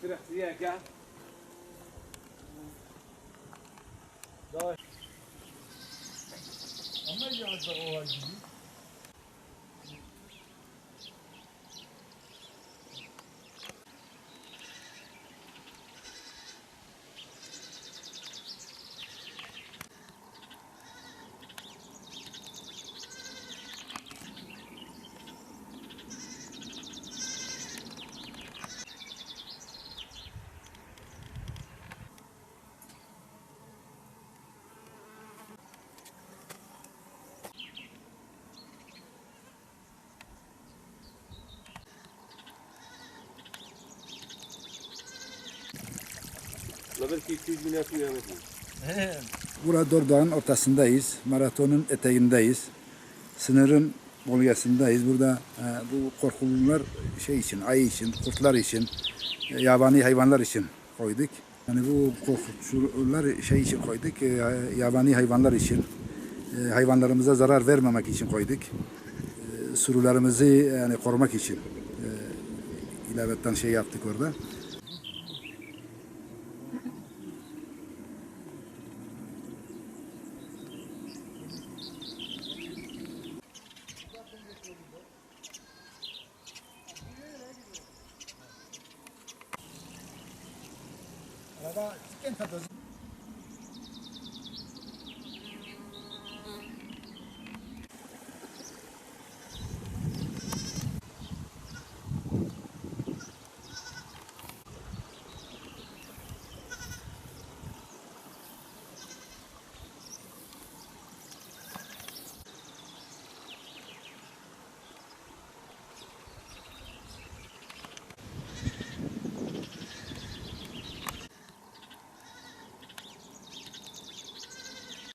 Terugtrekken. Daar. Amma je aan het La belki 200 bin yapıyor yani. Burada Dordağ'ın ortasındayız. Maratonun eteğindeyiz. Sınırın bölgesindeyiz. Burada e, bu korkulular şey için, ayı için, kurtlar için, e, yabani hayvanlar için koyduk. Yani bu korkutucular şey için koyduk, e, yabani hayvanlar için, e, hayvanlarımıza zarar vermemek için koyduk. E, sürülerimizi yani korumak için e, ilavetten şey yaptık orada. 我爸一天都是